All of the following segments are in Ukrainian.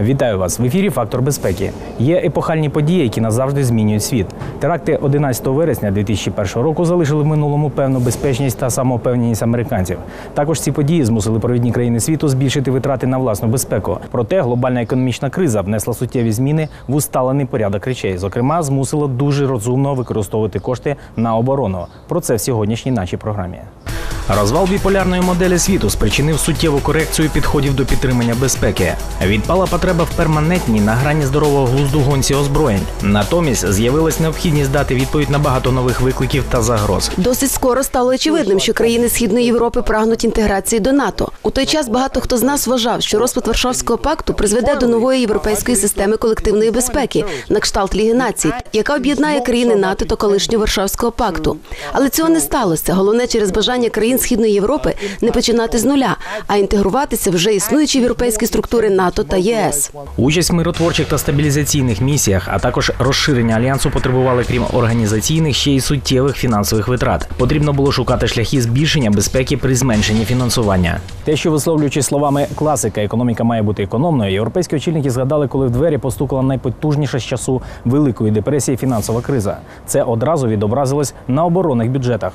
Вітаю вас в ефірі Фактор безпеки. Є епохальні події, які назавжди змінюють світ. Теракти 11 вересня 2001 року залишили в минулому певну безпечність та самовпевненість американців. Також ці події змусили провідні країни світу збільшити витрати на власну безпеку. Проте глобальна економічна криза внесла суттєві зміни в усталений порядок речей. Зокрема, змусила дуже розумно використовувати кошти на оборону. Про це в сьогоднішній нашій програмі. Розвал біполярної моделі світу спричинив суттєву корекцію підходів до підтримання безпеки. Відпала потреба в перманентній на грані здорового глузду гонці озброєнь. Натомість з'явилась необхідність дати відповідь на багато нових викликів та загроз. Досить скоро стало очевидним, що країни Східної Європи прагнуть інтеграції до НАТО. У той час багато хто з нас вважав, що розпад Варшавського пакту призведе до нової європейської системи колективної безпеки на кшталт Ліги націй, яка об'єднає країни НАТО та колишнього Варшавського пакту. Але цього не сталося. Головне через бажання країн Східної Європи не починати з нуля, а інтегруватися в вже існуючі європейські структури НАТО та ЄС. Участь в миротворчих та стабілізаційних місіях, а також розширення альянсу потребували, крім організаційних, ще й суттєвих фінансових витрат. Потрібно було шукати шляхи збільшення безпеки при зменшенні фінансування. Те, що висловлюючи словами класика, економіка має бути економною, європейські очільники згадали, коли в двері постукала найпотужніша з часу великої депресії фінансова криза. Це одразу відобразилось на оборонних бюджетах.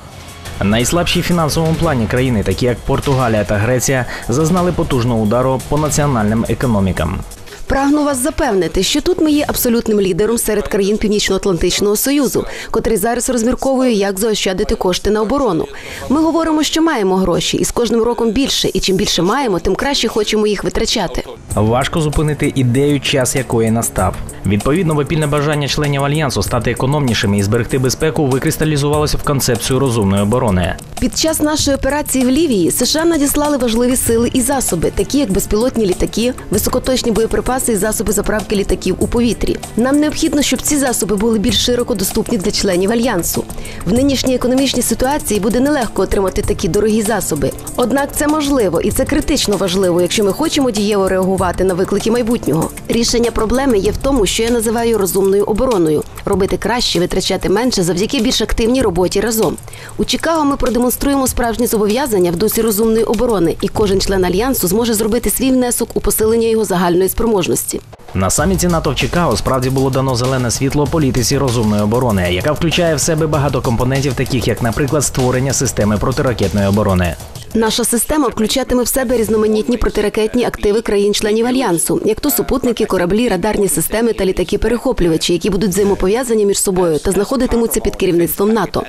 Найслабші в фінансовому плані країни, такі як Португалія та Греція, зазнали потужного удару по національним економікам. Прагну вас запевнити, що тут ми є абсолютним лідером серед країн Північно-Атлантичного союзу, котрий зараз розмірковує, як заощадити кошти на оборону. Ми говоримо, що маємо гроші, і з кожним роком більше. І чим більше маємо, тим краще хочемо їх витрачати. Важко зупинити ідею, час якої настав. Відповідно, випільне бажання членів альянсу стати економнішими і зберегти безпеку викристалізувалося в концепцію розумної оборони. Під час нашої операції в Лівії США надіслали важливі сили і засоби, такі як безпілотні літаки, високоточні боєприпаси і засоби заправки літаків у повітрі. Нам необхідно, щоб ці засоби були більш широко доступні для членів альянсу. В нинішній економічній ситуації буде нелегко отримати такі дорогі засоби. Однак це можливо і це критично важливо, якщо ми хочемо дієво реагувати на виклики майбутнього. Рішення проблеми є в тому, що я називаю розумною обороною робити краще, витрачати менше завдяки більш активній роботі разом. У Чикаго ми продемонструємо справжні зобов'язання в дусі розумної оборони, і кожен член альянсу зможе зробити свій внесок у посилення його загальної спроможності. На саміті НАТО в Чикаго справді було дано зелене світло політиці розумної оборони, яка включає в себе багато компонентів, таких як, наприклад, створення системи протиракетної оборони. Наша система включатиме в себе різноманітні протиракетні активи країн-членів альянсу, як то супутники, кораблі, радарні системи та літаки-перехоплювачі, які будуть взаємопов'язані між собою та знаходитимуться під керівництвом НАТО.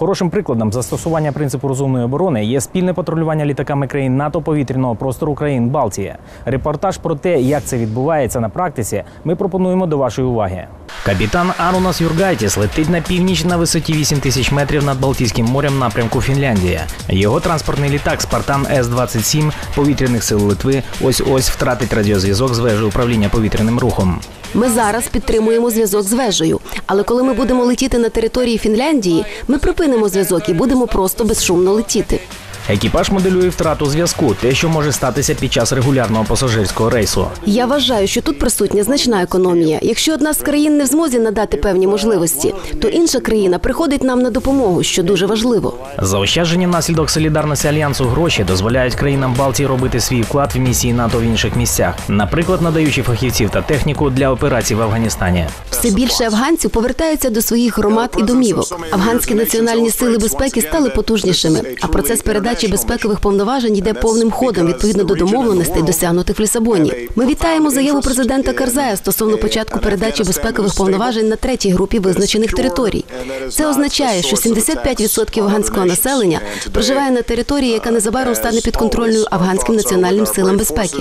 Хорошим прикладом застосування принципу розумної оборони є спільне патрулювання літаками країн НАТО повітряного простору країн Балтії. Репортаж про те, як це відбувається на практиці, ми пропонуємо до вашої уваги. Капітан Арунас Юргайтіс летить на північ на висоті 8 тисяч метрів над Балтійським морем напрямку Фінляндія. Його транспортний літак Спартан С-27 повітряних сил Литви ось ось втратить радіозв'язок з вежею управління повітряним рухом. Ми зараз підтримуємо зв'язок з вежею, але коли ми будемо летіти на території Фінляндії, ми припинимо зв'язок і будемо просто безшумно летіти. Екіпаж моделює втрату зв'язку, те, що може статися під час регулярного пасажирського рейсу. Я вважаю, що тут присутня значна економія. Якщо одна з країн не в змозі надати певні можливості, то інша країна приходить нам на допомогу, що дуже важливо. Заощаджені внаслідок солідарності альянсу гроші дозволяють країнам Балтії робити свій вклад в місії НАТО в інших місцях, наприклад, надаючи фахівців та техніку для операцій в Афганістані. Все більше афганців повертаються до своїх громад і домівок. Афганські національні сили безпеки стали потужнішими, а процес передачі безпекових повноважень йде повним ходом відповідно до домовленостей, досягнутих в Лісабоні. Ми вітаємо заяву президента Карзая стосовно початку передачі безпекових повноважень на третій групі визначених територій. Це означає, що 75% афганського населення проживає на території, яка незабаром стане підконтрольною афганським національним силам безпеки.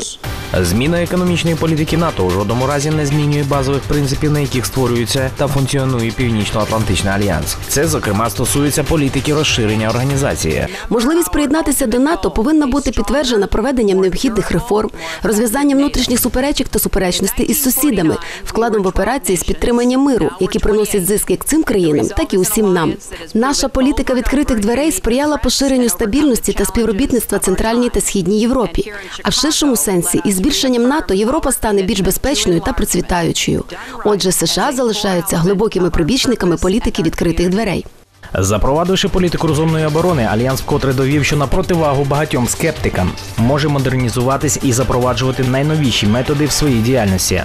Зміна економічної політики НАТО у жодному разі не змінює базових принципів, на яких створюється та функціонує Північно-Атлантичний альянс. Це зокрема стосується політики розширення організації. Можливість приєднатися до НАТО повинна бути підтверджена проведенням необхідних реформ, розв'язанням внутрішніх суперечок та суперечностей із сусідами, вкладом в операції з підтримання миру, які приносять зиск як цим країнам, так і усім нам. Наша політика відкритих дверей сприяла поширенню стабільності та співробітництва центральній та східній Європі. А в ширшому сенсі, із збільшенням НАТО Європа стане більш безпечною та процвітаючою. Отже, США залишаються глибокими прибічниками політики відкритих дверей. Запровадивши політику розумної оборони, альянс вкотре довів, що на противагу багатьом скептикам може модернізуватись і запроваджувати найновіші методи в своїй діяльності.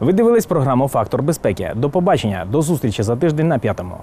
Ви дивились програму Фактор безпеки. До побачення, до зустрічі за тиждень на п'ятому.